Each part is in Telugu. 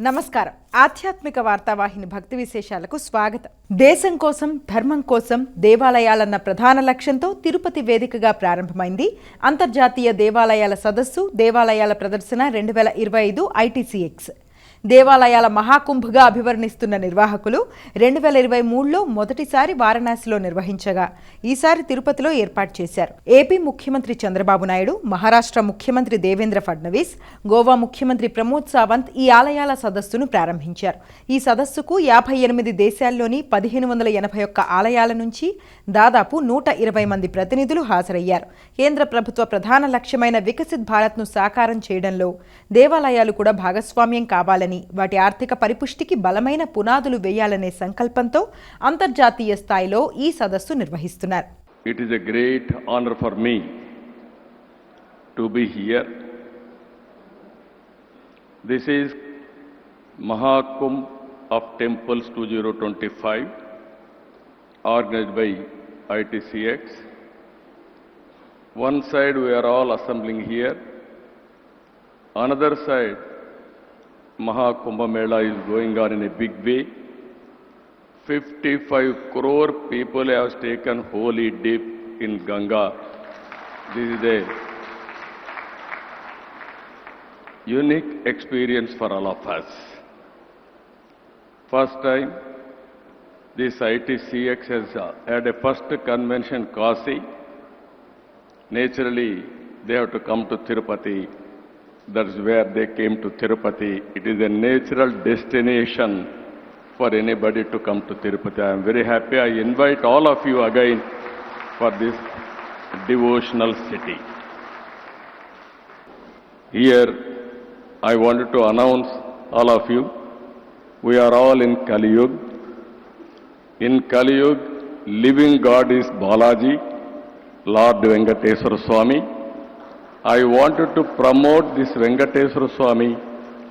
నమస్కారం. ఆధ్యాత్మిక వార్తావాహిని భక్తి విశేషాలకు స్వాగతం. దేశం కోసం ధర్మం కోసం దేవాలయాలన్న ప్రధాన లక్ష్యంతో తిరుపతి వేదికగా ప్రారంభమైంది. అంతర్జాతీయ దేవాలయాల సదస్సు దేవాలయాల ప్రదర్శన రెండు వేల ఇరవై ఐదు ఐటీసీఎక్స్ దేవాలయాల మహాకుంభగా అభివర్ణిస్తున్న నిర్వాహకులు రెండు వేల ఇరవై మూడులో మొదటిసారి వారణాసిలో నిర్వహించగా ఈసారి తిరుపతిలో ఏర్పాటు చేశారు. ఏపీ ముఖ్యమంత్రి చంద్రబాబు నాయుడు మహారాష్ట్ర ముఖ్యమంత్రి దేవేంద్ర ఫడ్నవీస్ గోవా ముఖ్యమంత్రి ప్రమోద్ సావంత్ ఈ ఆలయాల సదస్సును ప్రారంభించారు. ఈ సదస్సుకు యాభై ఎనిమిది దేశాల్లోని పదిహేను వందల ఎనభై ఒక్క ఆలయాల నుంచి దాదాపు నూట ఇరవై మంది ప్రతినిధులు హాజరయ్యారు. కేంద్ర ప్రభుత్వ ప్రధాన లక్ష్యమైన వికసిత్ భారత్ను సాకారం చేయడంలో దేవాలయాలు కూడా భాగస్వామ్యం కావాలని చేయాలని వాటి ఆర్థిక పరిపుష్టికి బలమైన పునాదులు వేయాలనే సంకల్పంతో అంతర్జాతీయ స్థాయిలో ఈ సదస్సు నిర్వహిస్తున్నారు. It is great honour for me to be here Mahakumbh Mela is going on in a big way. 55 crore people have taken holy dip in Ganga. This is a unique experience for all of us. First time, this ITCX has uh, had a first convention Kasi. Naturally, they have to come to Tirupati. That's where they came to Tirupati. It is a natural destination for anybody to come to Tirupati. I am very happy. I invite all of you again for this devotional city. Here, I wanted to announce all of you, we are all in Kali Yuga. In Kali Yuga, living God is Balaji, Lord Venkateswara Swami. I wanted to promote this Venkateswara Swami,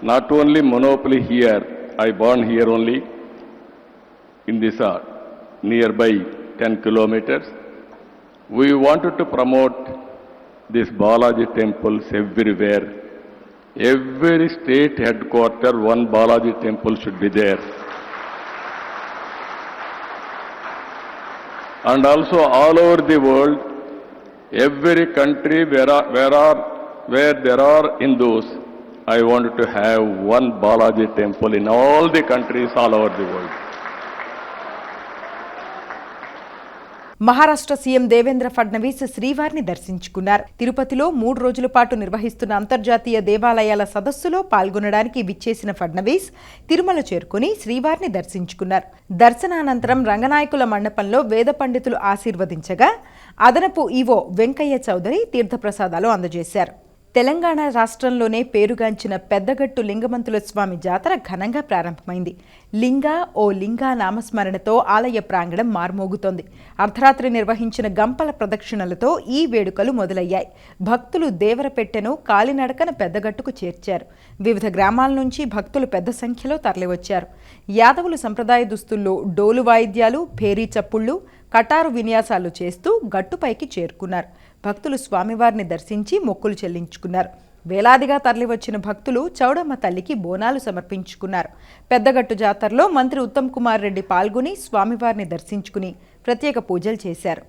not only monopoly here, I born here only, in this uh, nearby 10 kilometers. We wanted to promote this Balaji temples everywhere. Every state headquarter, one Balaji temple should be there. And also all over the world, every country where are, where are, where there are Hindus, I want to have one Balaji temple in all the countries all over the world. Maharashtra CM Devendra Fadnavis శ్రీవారిని దర్శించుకున్నారు. తిరుపతిలో మూడు రోజుల పాటు నిర్వహిస్తున్న అంతర్జాతీయ దేవాలయాల సదస్సులో పాల్గొనడానికి విచ్చేసిన ఫడ్నవీస్ తిరుమల చేరుకుని శ్రీవారిని దర్శించుకున్నారు. దర్శనానంతరం రంగనాయకుల మండపంలో వేద పండితులు ఆశీర్వదించగా అదనపు ఈవో వెంకయ్య చౌదరి తీర్థప్రసాదాలు అందజేశారు. తెలంగాణ రాష్ట్రంలోనే పేరుగాంచిన పెద్దగట్టు లింగమంతుల స్వామి జాతర ఘనంగా ప్రారంభమైంది. లింగా ఓ లింగా నామస్మరణతో ఆలయ ప్రాంగణం మార్మోగుతోంది. అర్ధరాత్రి నిర్వహించిన గంపల ప్రదక్షిణలతో ఈ వేడుకలు మొదలయ్యాయి. భక్తులు దేవరపెట్టెను కాలినడకన పెద్దగట్టుకు చేర్చారు. వివిధ గ్రామాల నుంచి భక్తులు పెద్ద సంఖ్యలో తరలివచ్చారు. యాదవులు సంప్రదాయ దుస్తుల్లో డోలు వాయిద్యాలు భేరీ చప్పుళ్ళు కటారు విన్యాసాలు చేస్తూ గట్టుపైకి చేరుకున్నారు. భక్తులు స్వామివారిని దర్శించి మొక్కులు చెల్లించుకున్నారు. వేలాదిగా తరలివచ్చిన భక్తులు చౌడమ్మ తల్లికి బోనాలు సమర్పించుకున్నారు. పెద్దగట్టు జాతరలో మంత్రి ఉత్తమ్ కుమార్ రెడ్డి పాల్గొని స్వామివారిని దర్శించుకుని ప్రత్యేక పూజలు చేశారు.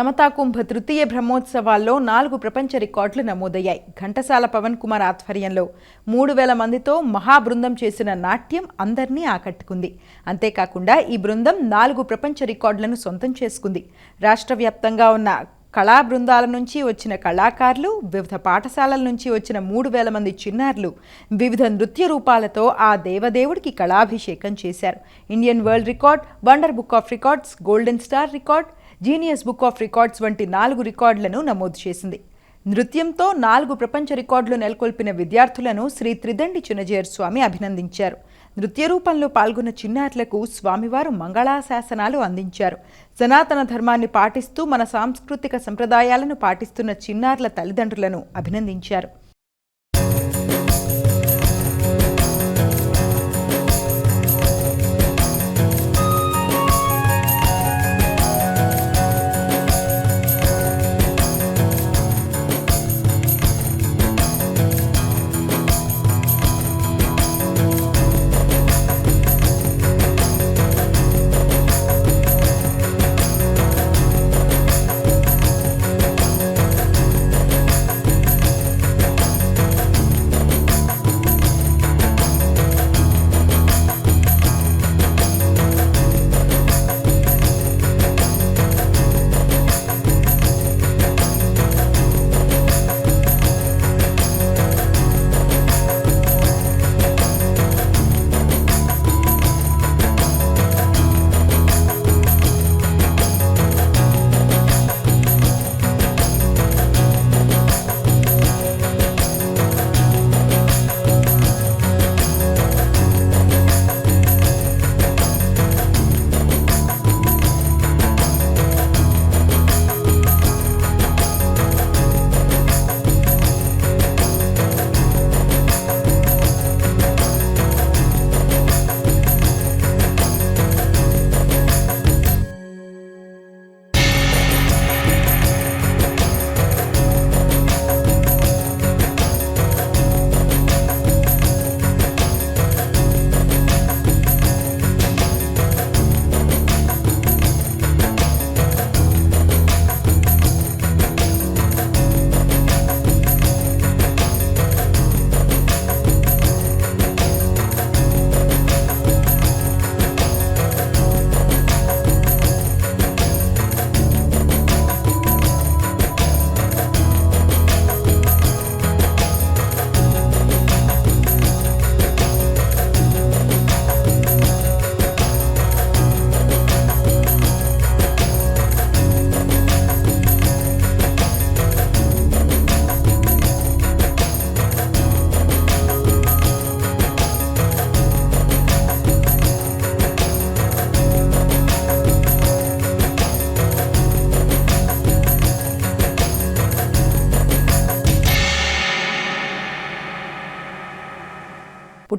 సమతాకుంభ తృతీయ బ్రహ్మోత్సవాల్లో నాలుగు ప్రపంచ రికార్డులు నమోదయ్యాయి. ఘంటసాల పవన్ కుమార్ ఆధ్వర్యంలో మూడు వేల మందితో మహాబృందం చేసిన నాట్యం అందరినీ ఆకట్టుకుంది. అంతేకాకుండా ఈ బృందం నాలుగు ప్రపంచ రికార్డులను సొంతం చేసుకుంది. రాష్ట్ర వ్యాప్తంగా ఉన్న కళా బృందాల నుంచి వచ్చిన కళాకారులు వివిధ పాఠశాలల నుంచి వచ్చిన మూడు వేల మంది చిన్నారులు వివిధ నృత్య రూపాలతో ఆ దేవదేవుడికి కళాభిషేకం చేశారు. Indian world record wonder book of records golden star record genius book of records వంటి నాలుగు రికార్డులను నమోదు చేసింది. నృత్యంతో నాలుగు ప్రపంచ రికార్డులు నెలకొల్పిన విద్యార్థులను శ్రీ త్రిదండి చిన్నజేర్ స్వామి అభినందించారు. నృత్య రూపంలో పాల్గొన్న చిన్నారులకు స్వామివారు మంగళాశాసనాలు అందించారు. సనాతన ధర్మాన్ని పాటిస్తూ మన సాంస్కృతిక సంప్రదాయాలను పాటిస్తున్న చిన్నారుల తల్లిదండ్రులను అభినందించారు.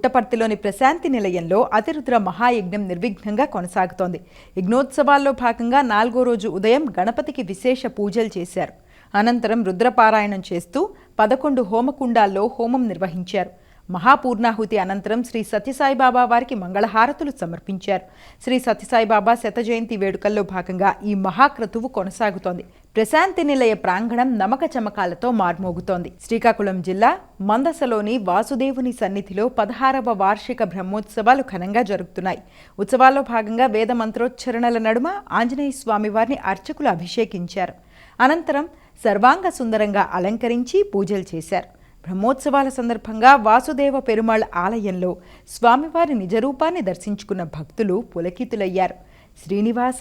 పుట్టపర్తిలోని ప్రశాంతి నిలయంలో అతిరుద్ర మహాయజ్ఞం నిర్విఘ్నంగా కొనసాగుతోంది. యజ్ఞోత్సవాల్లో భాగంగా నాలుగో రోజు ఉదయం గణపతికి విశేష పూజలు చేశారు. అనంతరం రుద్రపారాయణం చేస్తూ పదకొండు హోమకుండాల్లో హోమం నిర్వహించారు. మహాపూర్ణాహుతి అనంతరం శ్రీ సత్యసాయిబాబా వారికి మంగళహారతులు సమర్పించారు. శ్రీ సత్యసాయిబాబా శత జయంతి వేడుకల్లో భాగంగా ఈ మహాక్రతువు కొనసాగుతోంది. ప్రశాంతి నిలయ ప్రాంగణం నమక చమకాలతో మార్మోగుతోంది. శ్రీకాకుళం జిల్లా మందసలోని వాసుదేవుని సన్నిధిలో పదహారవ వార్షిక బ్రహ్మోత్సవాలు ఘనంగా జరుగుతున్నాయి ఉత్సవాల్లో భాగంగా వేద మంత్రోచ్చరణల నడుమ ఆంజనేయ స్వామి వారిని అర్చకులు అభిషేకించారు. అనంతరం సర్వాంగ సుందరంగా అలంకరించి పూజలు చేశారు. బ్రహ్మోత్సవాల సందర్భంగా వాసుదేవ పెరుమాళ్ ఆలయంలో స్వామివారి నిజరూపాన్ని దర్శించుకున్న భక్తులు పులకితులయ్యారు. శ్రీనివాస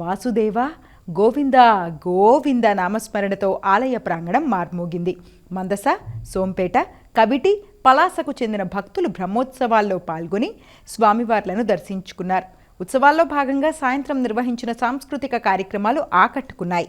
వాసుదేవ గోవింద గోవింద నామస్మరణతో ఆలయ ప్రాంగణం మార్మోగింది. మందస సోంపేట కవిటి పలాసకు చెందిన భక్తులు బ్రహ్మోత్సవాల్లో పాల్గొని స్వామివార్లను దర్శించుకున్నారు. ఉత్సవాల్లో భాగంగా సాయంత్రం నిర్వహించిన సాంస్కృతిక కార్యక్రమాలు ఆకట్టుకున్నాయి.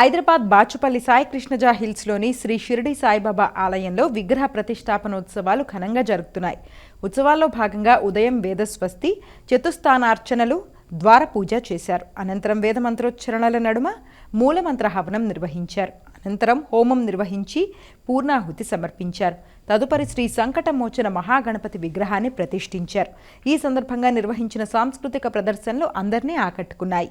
హైదరాబాద్ బాచుపల్లి సాయి కృష్ణజా హిల్స్లోని శ్రీ షిరిడి సాయిబాబా ఆలయంలో విగ్రహ ప్రతిష్టాపనోత్సవాలు ఘనంగా జరుగుతున్నాయి. ఉత్సవాల్లో భాగంగా ఉదయం వేదస్వస్తి చతుస్థానార్చనలు ద్వార పూజ చేశారు. అనంతరం వేదమంత్రోచ్చరణల నడుమ మూలమంత్ర హవనం నిర్వహించారు. అనంతరం హోమం నిర్వహించి పూర్ణాహుతి సమర్పించారు. తదుపరి శ్రీ సంకటమోచన మహాగణపతి విగ్రహాన్ని ప్రతిష్ఠించారు. ఈ సందర్భంగా నిర్వహించిన సాంస్కృతిక ప్రదర్శనలు అందరినీ ఆకట్టుకున్నాయి.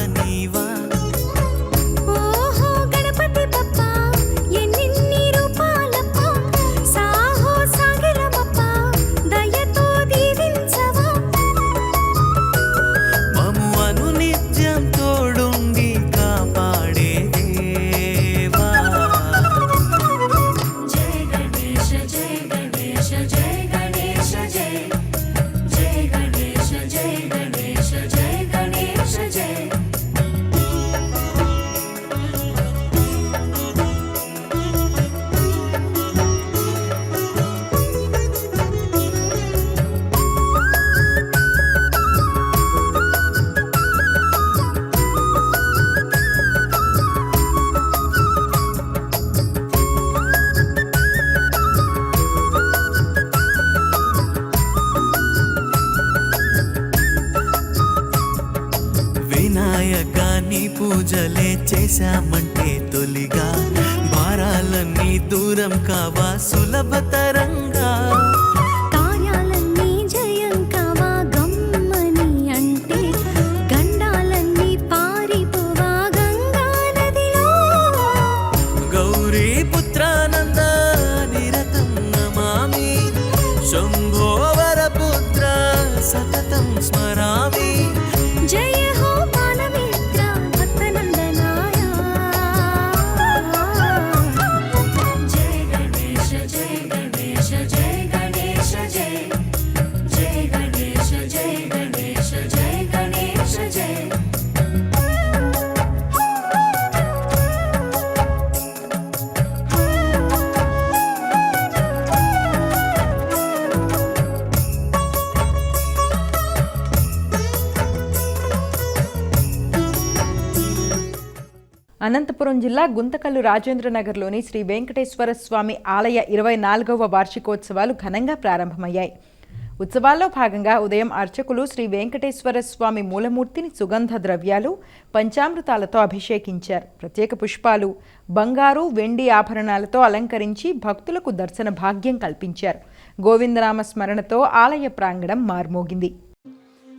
వినాయకాన్ని పూజలే చేశామంటే తొలిగా. భారాలన్నీ దూరం కావా సులభతరం అనంతపురం జిల్లా గుంతకల్లు రాజేంద్రనగర్లోని శ్రీ వెంకటేశ్వర స్వామి ఆలయ ఇరవై నాలుగవ వార్షికోత్సవాలు ఘనంగా ప్రారంభమయ్యాయి. ఉత్సవాల్లో భాగంగా ఉదయం అర్చకులు శ్రీ వెంకటేశ్వర స్వామి మూలమూర్తిని సుగంధ ద్రవ్యాలు పంచామృతాలతో అభిషేకించారు. ప్రత్యేక పుష్పాలు బంగారు వెండి ఆభరణాలతో అలంకరించి భక్తులకు దర్శన భాగ్యం కల్పించారు. గోవిందనామ స్మరణతో ఆలయ ప్రాంగణం మార్మోగింది.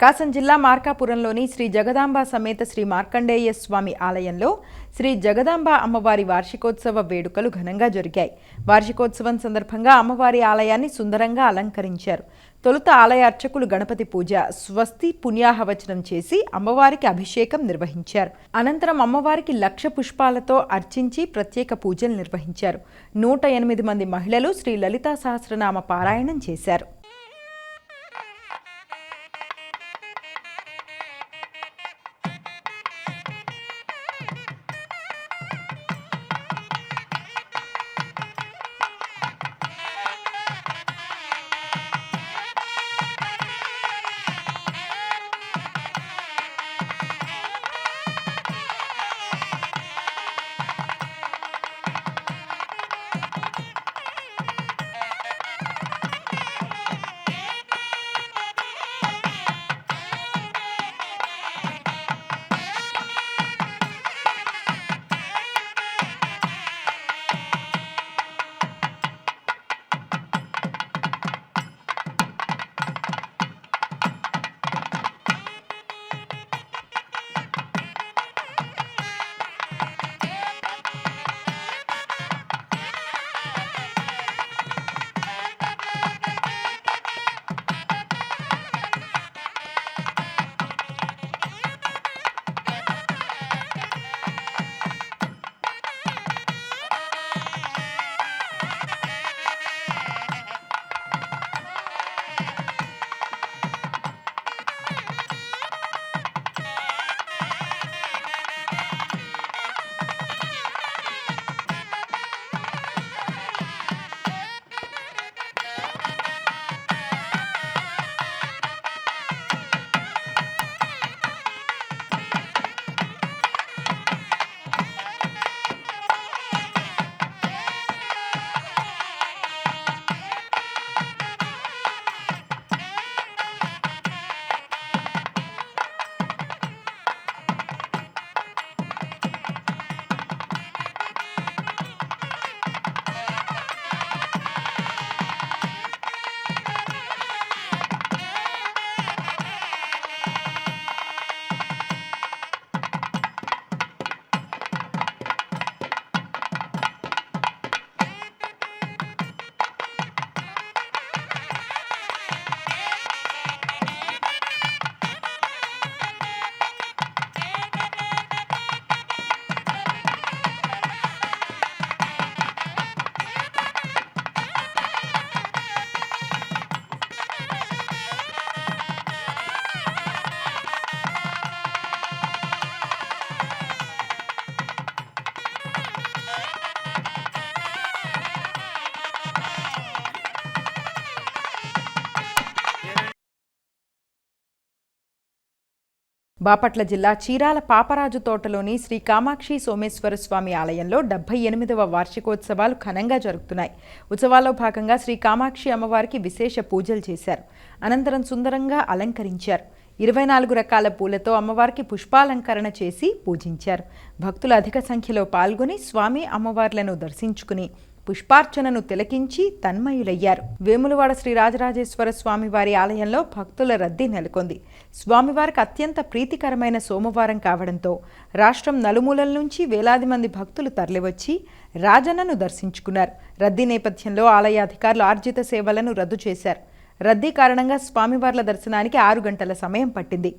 ప్రకాశం జిల్లా మార్కాపురంలోని శ్రీ జగదాంబ సమేత శ్రీ మార్కండేయ స్వామి ఆలయంలో శ్రీ జగదాంబ అమ్మవారి వార్షికోత్సవ వేడుకలు ఘనంగా జరిగాయి. వార్షికోత్సవం సందర్భంగా అమ్మవారి ఆలయాన్ని సుందరంగా అలంకరించారు. తొలుత ఆలయ అర్చకులు గణపతి పూజ స్వస్తి పుణ్యాహవచనం చేసి అమ్మవారికి అభిషేకం నిర్వహించారు. అనంతరం అమ్మవారికి లక్ష పుష్పాలతో అర్చించి ప్రత్యేక పూజలు నిర్వహించారు. నూట ఎనిమిది మంది మహిళలు శ్రీ లలితా సహస్రనామ పారాయణం చేశారు. బాపట్ల జిల్లా చీరాల పాపరాజు తోటలోని శ్రీ కామాక్షి సోమేశ్వర స్వామి ఆలయంలో డెబ్బై ఎనిమిదవ వార్షికోత్సవాలు ఘనంగా జరుగుతున్నాయి. ఉత్సవాల్లో భాగంగా శ్రీ కామాక్షి అమ్మవారికి విశేష పూజలు చేశారు. అనంతరం సుందరంగా అలంకరించారు. ఇరవై నాలుగు రకాల పూలతో అమ్మవారికి పుష్పాలంకరణ చేసి పూజించారు. భక్తులు అధిక సంఖ్యలో పాల్గొని స్వామి అమ్మవార్లను దర్శించుకుని పుష్పార్చనను తిలకించి తన్మయులయ్యారు. వేములవాడ శ్రీ రాజరాజేశ్వర స్వామివారి ఆలయంలో భక్తుల రద్దీ నెలకొంది. స్వామివారికి అత్యంత ప్రీతికరమైన సోమవారం కావడంతో రాష్ట్రం నలుమూలల నుంచి వేలాది మంది భక్తులు తరలివచ్చి రాజన్నను దర్శించుకున్నారు. రద్దీ నేపథ్యంలో ఆలయ అధికారులు ఆర్జిత సేవలను రద్దు చేశారు. రద్దీ కారణంగా స్వామివార్ల దర్శనానికి ఆరు గంటల సమయం పట్టింది.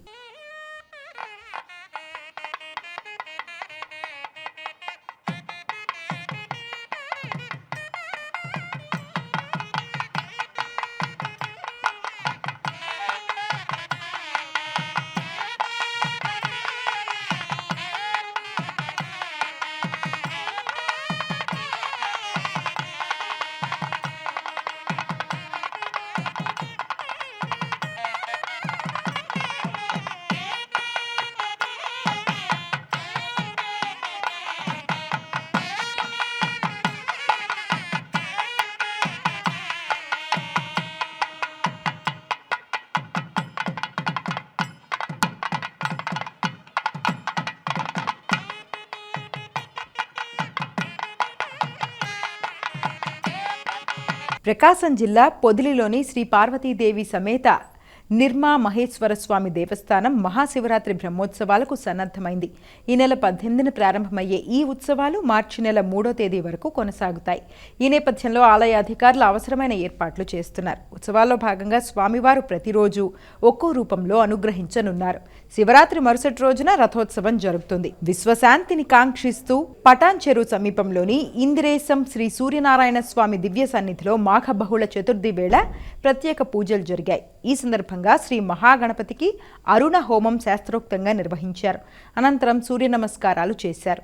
ప్రకాశం జిల్లా పొదిలిలోని శ్రీ పార్వతీదేవి సమేత నిర్మా మహేశ్వర స్వామి దేవస్థానం మహాశివరాత్రి బ్రహ్మోత్సవాలకు సన్నద్ధమైంది. ఈ నెల పద్దెనిమిదిన ప్రారంభమయ్యే ఈ ఉత్సవాలు మార్చి నెల మూడో తేదీ వరకు కొనసాగుతాయి. ఈ నేపథ్యంలో ఆలయ అధికారులు అవసరమైన ఏర్పాట్లు చేస్తున్నారు. ఉత్సవాల్లో భాగంగా స్వామివారు ప్రతిరోజు ఒక్కో రూపంలో అనుగ్రహించనున్నారు. శివరాత్రి మరుసటి రోజున రథోత్సవం జరుగుతుంది విశ్వశాంతిని కాంక్షిస్తూ పటాన్ చెరువు సమీపంలోని ఇందిరేశం శ్రీ సూర్యనారాయణ స్వామి దివ్య సన్నిధిలో మాఘ బహుళ చతుర్థి వేళ ప్రత్యేక పూజలు జరిగాయి. ఈ సందర్భంగా శ్రీ మహాగణపతికి అరుణ హోమం శాస్త్రోక్తంగా నిర్వహించారు. అనంతరం సూర్య నమస్కారాలు చేశారు.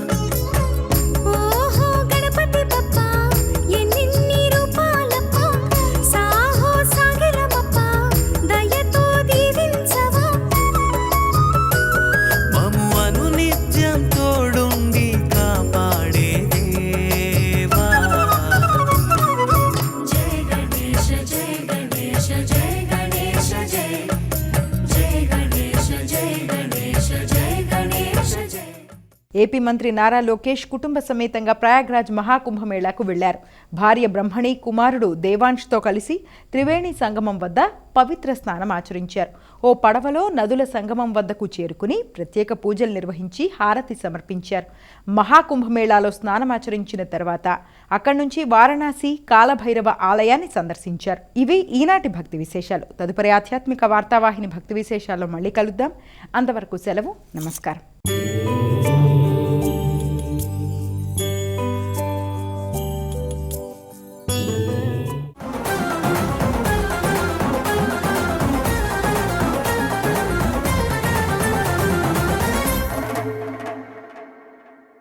ఏపీ మంత్రి నారా లోకేష్ కుటుంబ సమేతంగా ప్రయాగ్రాజ్ మహాకుంభమేళాకు వెళ్ళారు భార్య బ్రహ్మణి కుమారుడు దేవాంష్తో కలిసి త్రివేణి సంగమం వద్ద పవిత్ర స్నానం ఆచరించారు. ఓ పడవలో నదుల సంగమం వద్దకు చేరుకుని ప్రత్యేక పూజలు నిర్వహించి హారతి సమర్పించారు. మహాకుంభమేళాలో స్నానమాచరించిన తర్వాత అక్కడి నుంచి వారణాసి కాలభైరవ ఆలయాన్ని సందర్శించారు. ఇవి ఈనాటి భక్తి విశేషాలు. తదుపరి ఆధ్యాత్మిక వార్తావాహిని భక్తి విశేషాల్లో మళ్ళీ కలుద్దాం. అంతవరకు సెలవు. నమస్కారం.